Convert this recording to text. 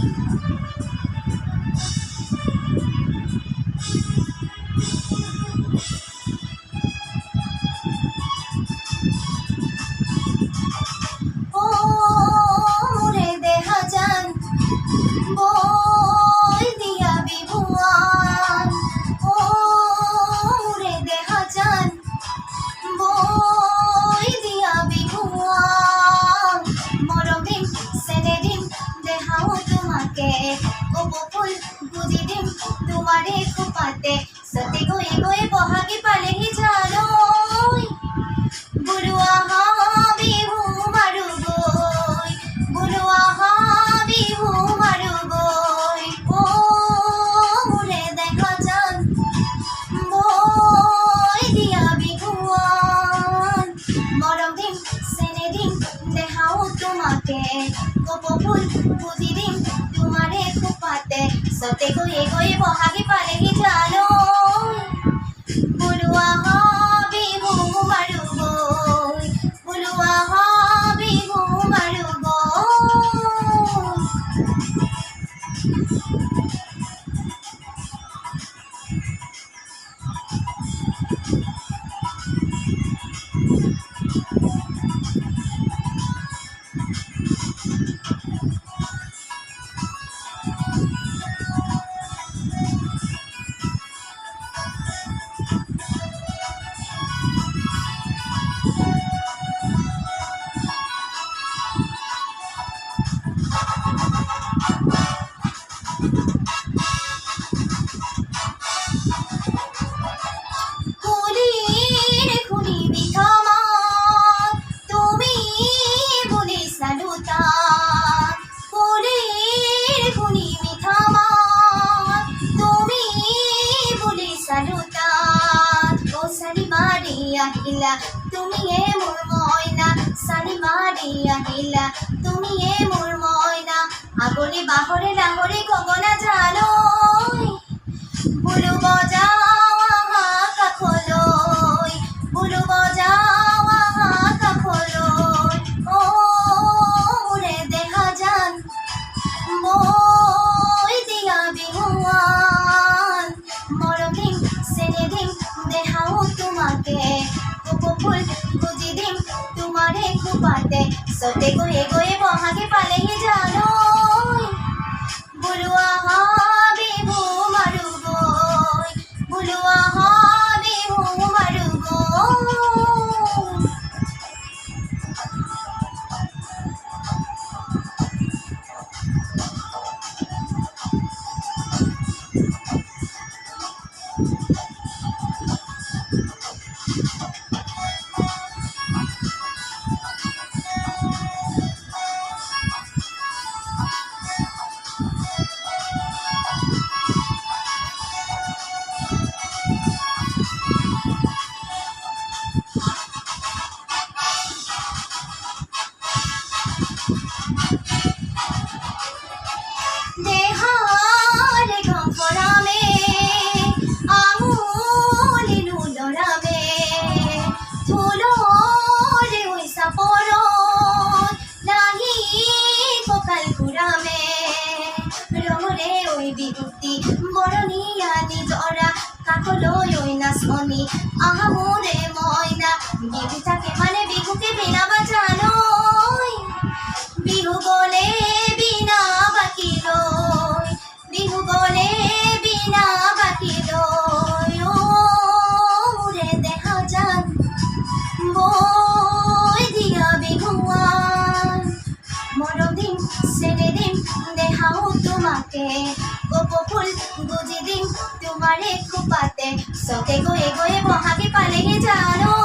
thank সতে গয়ে বহাগে বুড়ুয়া হা মারু গই বুড়ুয়া হা বিহু মারু গই ও মুরে দেখা যান, বই দিয়া বিহুয়ান। মরম দিন সেনে দিন দেখাও তোমাকে। কপফুল বুঝি দিন তোমারে খুপাতে সতে গয়ে গয়ে বহাগে পালেহি জানো ও মারিয়া মারি আহিলা তুমি এ মোর ময়না। সানি মারি আহিলা তুমি এ মোর ময়না। আগলে বাহরে লাহরে গগনা জানো বুলু বজাও তোমারে খুপাতে সতে গয়ে গয়ে কাকলই ওই না শনি আহা মোরে ময়না বিভূতাকে মানে বিহুকে বিনা বাঁচানোই বিহু বলে বিনা বাকি রই বিহু বলে বিনা বাকি ও রে দেখা যান বই দিয়া বিহুয়ান মরদিন সেনে দিন দেখাও তোমাকে। গোপফুল বুঝি দিন তোমারে খুপাতে। সতে গয়ে গয়ে মহাকে পালে জানো।